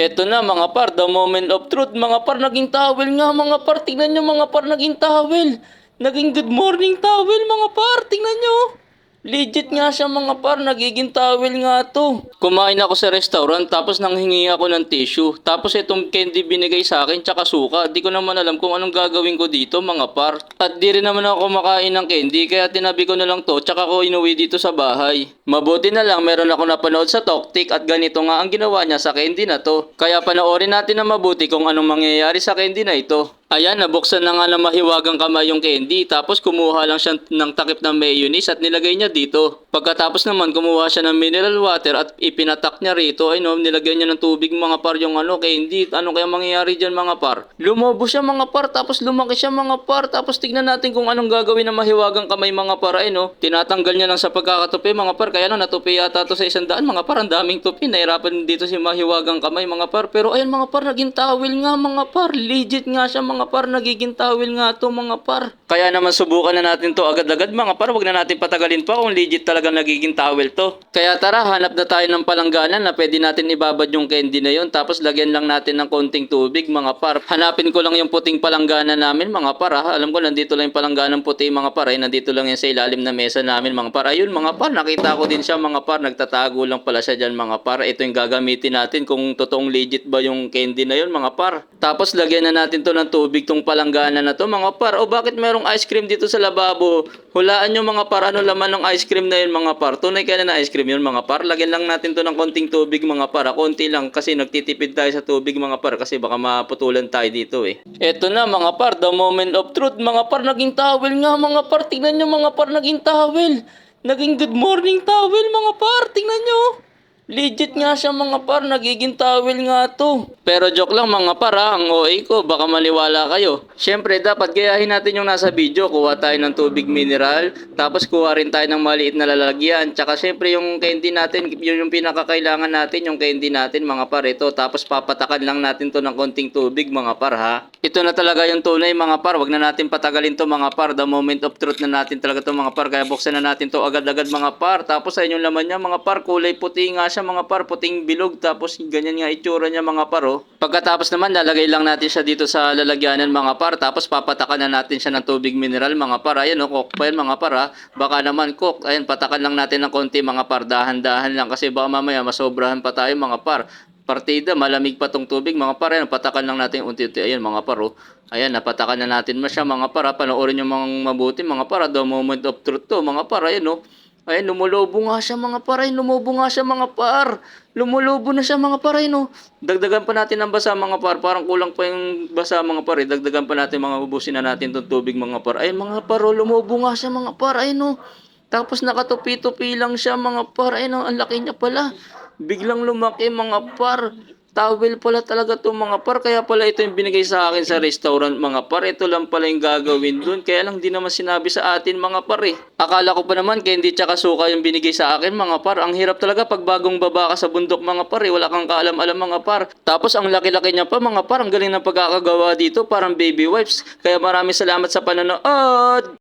Eto na mga par, the moment of truth. Mga par, naging towel nga mga par. Tingnan nyo mga par, naging towel. Naging good morning towel mga par. Tingnan nyo. Legit nga siya mga par, nagiging towel nga to. Kumain ako sa restaurant tapos nanghingi ako ng tissue. Tapos itong candy binigay sa akin tsaka suka. Di ko naman alam kung anong gagawin ko dito mga par. At di rin naman ako kumakain ng candy kaya tinabi ko na lang to tsaka ko inuwi dito sa bahay. Mabuti na lang meron ako napanood sa Toktik at ganito nga ang ginawa niya sa candy na to. Kaya panoorin natin na mabuti kung anong mangyayari sa candy na ito. Ayan, nabuksan na nga ng mahiwagang kamay yung candy. Tapos kumuha lang siya ng takip ng mayonnaise at nilagay niya dito. Pagkatapos naman kumuha siya ng mineral water at ipinatak niya rito. Ay no, nilagay niya ng tubig mga par yung ano, candy. Ano kaya mangyayari dyan mga par? Lumobo siya mga par, tapos lumaki siya mga par. Tapos tignan natin kung anong gagawin ng mahiwagang kamay mga par. Ay no, tinatanggal niya lang sa pagkakatupi mga par. Kaya lang natupi yata to sa isang daan mga par. Ang daming tupi. Nahirapan dito si mahiwagang kamay mga par. Pero ayan mga par, naging towel nga mga par. Legit nga siya mga par. Nagiging towel nga to mga par. Kaya naman subukan na natin to agad-agad mga par. Huwag na natin patagalin pa kung legit talaga nagiging towel to. Kaya tara, hanap na tayo ng palangganan na pwede natin ibabad yung candy na yon. Tapos lagyan lang natin ng konting tubig mga par. Hanapin ko lang yung puting palanggana namin mga par. Ha? Alam ko nandito lang yung palangganang puti mga par. Ay, nandito lang yan sa ilalim na mesa namin mga par. Ayun mga par, nakita ko din siya mga par. Nagtatago lang pala siya dyan mga par. Ito yung gagamitin natin kung totoong legit ba yung candy na yon mga par. Tapos lagyan na natin to ng tubig tong palanggana na to mga par. O bakit merong ice cream dito sa lababo? Hulaan nyo mga par, ano laman ng ice cream na yun mga par? Tunay kaya na ice cream yun mga par. Lagyan lang natin to ng konting tubig mga par. Ah, Konti lang kasi nagtitipid tayo sa tubig mga par kasi baka maputulan tayo dito eh. Eto na mga par, the moment of truth mga par. Naging towel nga mga par. Tingnan nyo mga par, naging towel. Naging good morning towel mga par. Tingnan nyo. Legit nga siya mga par, nagiging towel nga to. Pero joke lang mga par ha, ang OA ko, baka maniwala kayo. Siyempre, dapat gayahin natin yung nasa video. Kuha tayo ng tubig mineral, tapos kuha rin tayo ng maliit na lalagyan. Tsaka siyempre yung candy natin, yun yung pinakakailangan natin, yung candy natin mga par. Ito, tapos papatakan lang natin to ng konting tubig mga par ha. Ito na talaga yung tunay mga par, wag na natin patagalin to mga par. The moment of truth na natin talaga to mga par. Kaya buksan na natin to agad-agad mga par. Tapos sa inyong laman niya mga par, kulay puti nga siya mga par, puting bilog. Tapos ganyan nga itsura niya mga par oh. Pagkatapos naman lalagay lang natin siya dito sa lalagyanan mga par. Tapos papatakan na natin siya ng tubig mineral mga par. Ayan oh, cook pa yan mga par ha. Baka naman cook. Ayan, patakan lang natin ng konti mga par. Dahan-dahan lang kasi baka mamaya masobrahan pa tayo mga par partida, malamig pa tong tubig, mga par, ayan, patakan lang natin unti-unti, ayan, mga paro, ayan, napatakan na natin na siya, mga para, panoorin nyo mga mabuti, mga para, the moment of truth to, mga par, ayan, no, ayan, lumulobo nga siya, mga par, ayan, lumubo nga siya, mga par, lumulobo na siya, mga par, ayan, no, dagdagan pa natin ng basa, mga par, parang kulang pa yung basa, mga par, dagdagan pa natin, mga ubusin na natin tong tubig, mga par, ayan, mga paro, lumubo nga siya, mga par, ayan, no, tapos nakatupi-tupi lang siya mga par. Ayun, oh, ang laki niya pala. Biglang lumaki mga par. Towel pala talaga to mga par. Kaya pala ito yung binigay sa akin sa restaurant mga par. Ito lang pala yung gagawin dun. Kaya lang di naman sinabi sa atin mga par eh. Akala ko pa naman candy tsaka suka yung binigay sa akin mga par. Ang hirap talaga pag bagong baba ka sa bundok mga par eh. Wala kang kaalam-alam mga par. Tapos ang laki-laki niya pa mga par. Ang galing ng pagkakagawa dito. Parang baby wipes. Kaya maraming salamat sa panonood.